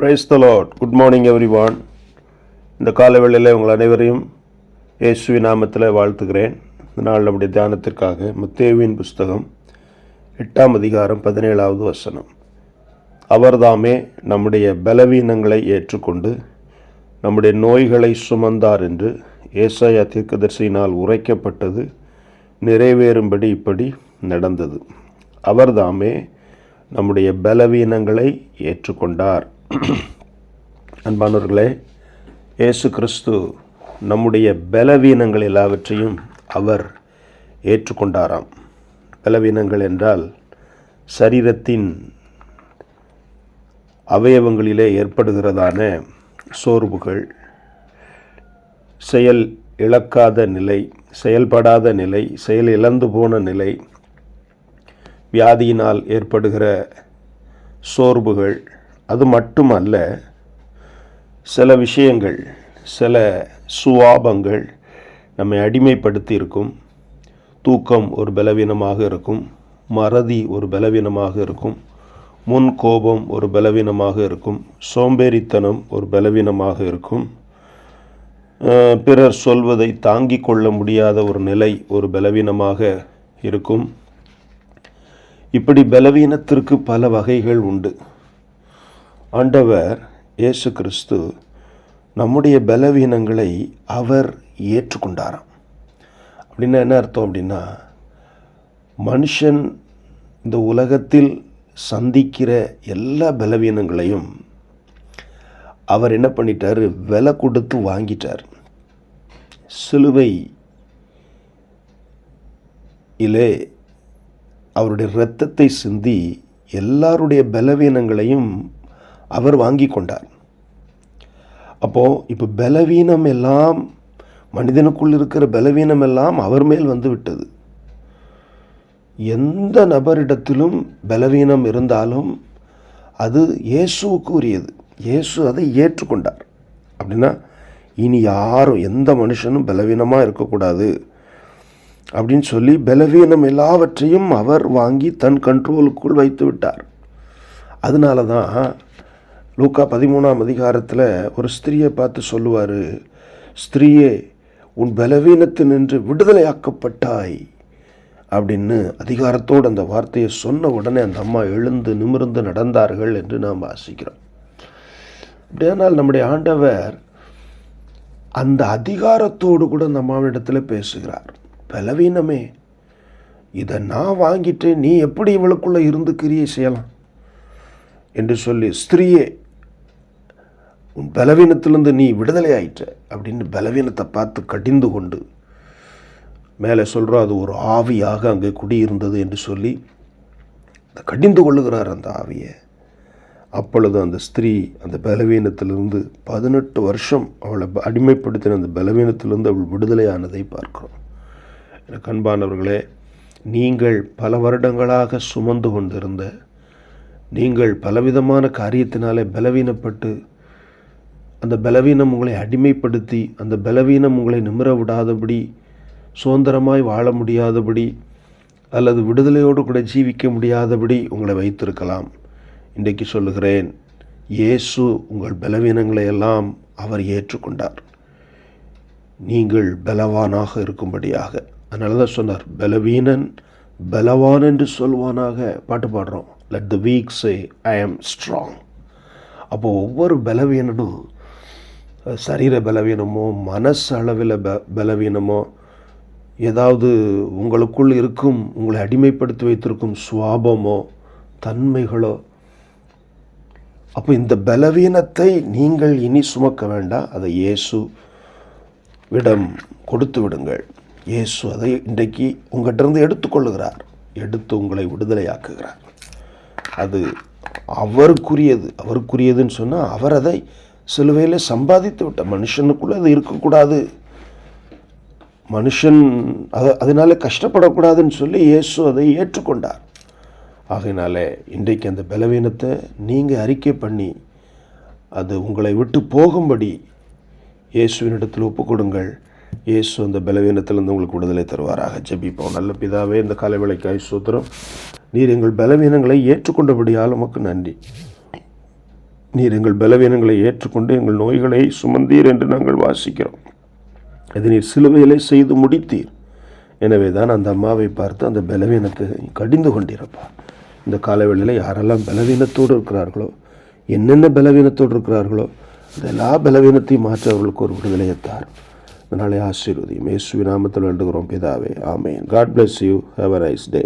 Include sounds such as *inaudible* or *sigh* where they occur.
Praise the lord good morning everyone இந்த காலவேளையில் உங்கள் அனைவரையும் இயேசுவி நாமத்தில் வாழ்த்துகிறேன். இந்த நாள் நம்முடைய தியானத்திற்காக முத்தேவின் புஸ்தகம் எட்டாம் அதிகாரம் பதினேழாவது வசனம். அவர்தாமே நம்முடைய பலவீனங்களை ஏற்றுக்கொண்டு நம்முடைய நோய்களை சுமந்தார் என்று ஏசாயா தீர்க்கதரிசியினால் உரைக்கப்பட்டது நிறைவேறும்படி இப்படி நடந்தது. அவர்தாமே நம்முடைய பலவீனங்களை ஏற்றுக்கொண்டார். *clears throat* அன்பானவர்களே இயேசு கிறிஸ்து நம்முடைய பலவீனங்கள் எல்லாவற்றையும் அவர் ஏற்றுக்கொண்டாராம். பலவீனங்கள் என்றால் சரீரத்தின் அவயவங்களிலே ஏற்படுகிறதான சோர்வுகள் செயல் இழக்காத நிலை செயல்படாத நிலை செயல் இழந்து போன நிலை வியாதியினால் ஏற்படுகிற சோர்வுகள் அது மட்டுமல்ல சில விஷயங்கள் சில சுவாபங்கள் நம்மை அடிமைப்படுத்தி இருக்கும். தூக்கம் ஒரு பலவீனமாக இருக்கும். மறதி ஒரு பலவீனமாக இருக்கும். முன் கோபம் ஒரு பலவீனமாக இருக்கும். சோம்பேறித்தனம் ஒரு பலவீனமாக இருக்கும். பிறர் சொல்வதை தாங்கிக் கொள்ள முடியாத ஒரு நிலை ஒரு பலவீனமாக இருக்கும். இப்படி பலவீனத்திற்கு பல வகைகள் உண்டு. ஆண்டவர் இயேசு கிறிஸ்து நம்முடைய பலவீனங்களை அவர் ஏற்றுக்கொண்டாராம். அப்படின்னா என்ன அர்த்தம் அப்படின்னா மனுஷன் இந்த உலகத்தில் சந்திக்கிற எல்லா பலவீனங்களையும் அவர் என்ன பண்ணிட்டார்? விலை கொடுத்து வாங்கிட்டார். சிலுவை இலே அவருடைய இரத்தத்தை சிந்தி எல்லாருடைய பலவீனங்களையும் அவர் வாங்கி கொண்டார் அப்போது இப்போ பலவீனம் எல்லாம் மனிதனுக்குள் இருக்கிற பலவீனம் எல்லாம் அவர் மேல் வந்து விட்டது. எந்த நபரிடத்திலும் பலவீனம் இருந்தாலும் அது இயேசுவுக்கு உரியது இயேசு அதை ஏற்றுக்கொண்டார். அப்படின்னா இனி யாரும் எந்த மனுஷனும் பலவீனமாக இருக்கக்கூடாது. அப்படின்னு சொல்லி பலவீனம் எல்லாவற்றையும் அவர் வாங்கி தன் கண்ட்ரோலுக்குள் வைத்து விட்டார். அதனால தான் லூக்கா பதிமூணாம் அதிகாரத்தில் ஒரு ஸ்திரியை பார்த்து சொல்லுவார் ஸ்திரீயே உன் பலவீனத்தினின்று விடுதலையாக்கப்பட்டாய். அப்படின்னு அதிகாரத்தோடு அந்த வார்த்தையை சொன்ன உடனே அந்த அம்மா எழுந்து நிமிர்ந்து நடந்தார்கள் என்று நாம் வாசிக்கிறோம். அப்படியானால் நம்முடைய ஆண்டவர் அந்த அதிகாரத்தோடு கூட அந்த அம்மாவிடத்தில் பேசுகிறார். பலவீனமே இதை நான் வாங்கிட்டு நீ எப்படி இவளுக்குள்ளே இருந்து கிரியை செய்யலாம்? என்று சொல்லி ஸ்திரீயே உன் பலவீனத்திலிருந்து நீ விடுதலை ஆயிட்ட அப்படின்னு பலவீனத்தை பார்த்து கடிந்து கொண்டு மேலே சொல்கிறோம் அது ஒரு ஆவியாக அங்கே குடியிருந்தது என்று சொல்லி கடிந்து கொள்ளுகிறார் அந்த ஆவியை. அப்பொழுது அந்த ஸ்திரீ அந்த பலவீனத்திலிருந்து பதினெட்டு வருஷம் அவளை ப- அடிமைப்படுத்தின அந்த பலவீனத்திலிருந்து அவள் விடுதலையானதை பார்க்கிறோம். எனக்கு அன்பானவர்களே நீங்கள் பல வருடங்களாக சுமந்து கொண்டிருந்த நீங்கள் பலவிதமான காரியத்தினாலே பலவீனப்பட்டு அந்த பலவீனம் உங்களை அடிமைப்படுத்தி அந்த பலவீனம் உங்களை நிமிர விடாதபடி சுதந்திரமாய் வாழ முடியாதபடி அல்லது விடுதலையோடு கூட ஜீவிக்க முடியாதபடி உங்களை வைத்திருக்கலாம். இன்றைக்கு சொல்லுகிறேன் இயேசு உங்கள் பலவீனங்களை எல்லாம் அவர் ஏற்றுக்கொண்டார். நீங்கள் பலவானாக இருக்கும்படியாக. அதனால தான் சொன்னார் பலவீனன் பலவான் என்று சொல்வானாக. பாட்டு பாடுறோம். லெட் த வீக் சே ஐ ஆம் ஸ்ட்ராங் அப்போது ஒவ்வொரு பலவீனனும் சரீர பலவீனமோ மனசளவில் ப பலவீனமோ ஏதாவது உங்களுக்குள் இருக்கும் உங்களை அடிமைப்படுத்தி வைத்திருக்கும் சுவாபமோ தன்மைகளோ அப்போ இந்த பலவீனத்தை நீங்கள் இனி சுமக்க வேண்டாம் அதை இயேசு விடம் கொடுத்து விடுங்கள். இயேசு அதை இன்றைக்கு உங்கள்கிட்டருந்து எடுத்துக்கொள்ளுகிறார் எடுத்து உங்களை விடுதலையாக்குகிறார். அது அவருக்குரியது. அவருக்குரியதுன்னு சொன்னால் அவர் அதை சிலுவையில் சம்பாதித்து விட்ட மனுஷனுக்குள்ளே அது இருக்கக்கூடாது. மனுஷன் அதை அதனால கஷ்டப்படக்கூடாதுன்னு சொல்லி இயேசு அதை ஏற்றுக்கொண்டார். ஆகையினாலே இன்றைக்கு அந்த பலவீனத்தை நீங்கள் அறிக்கை பண்ணி அது உங்களை விட்டு போகும்படி இயேசுவினிடத்தில் ஒப்பு கொடுங்கள் இயேசு அந்த பலவீனத்திலிருந்து உங்களுக்கு விடுதலை தருவாராக. ஜெபிப்போம். நல்ல பிதாவே இந்த காலவேளைக்காய் சூத்திரம் நீர் எங்கள் பலவீனங்களை ஏற்றுக்கொண்டபடியால் உமக்கு நன்றி. நீர் எங்கள் பலவீனங்களை ஏற்றுக்கொண்டு எங்கள் நோய்களை சுமந்தீர் என்று நாங்கள் வாசிக்கிறோம். இது நீர் சிலுவையிலே செய்து முடித்தீர். எனவே தான் அந்த அம்மாவை பார்த்து அந்த பலவீனத்தை கடிந்து கொண்டிருப்பா. இந்த காலவேளையில் யாரெல்லாம் பலவீனத்தோடு இருக்கிறார்களோ என்னென்ன பலவீனத்தோடு இருக்கிறார்களோ அந்த எல்லா பலவீனத்தையும் மாற்ற அவர்களுக்கு ஒரு விடுதலையை தாரும். அதனாலே ஆசீர்வதியும். இயேசுவின் நாமத்தில் வேண்டுகிறோம். பிதாவே ஆமேன். God bless you have a nice day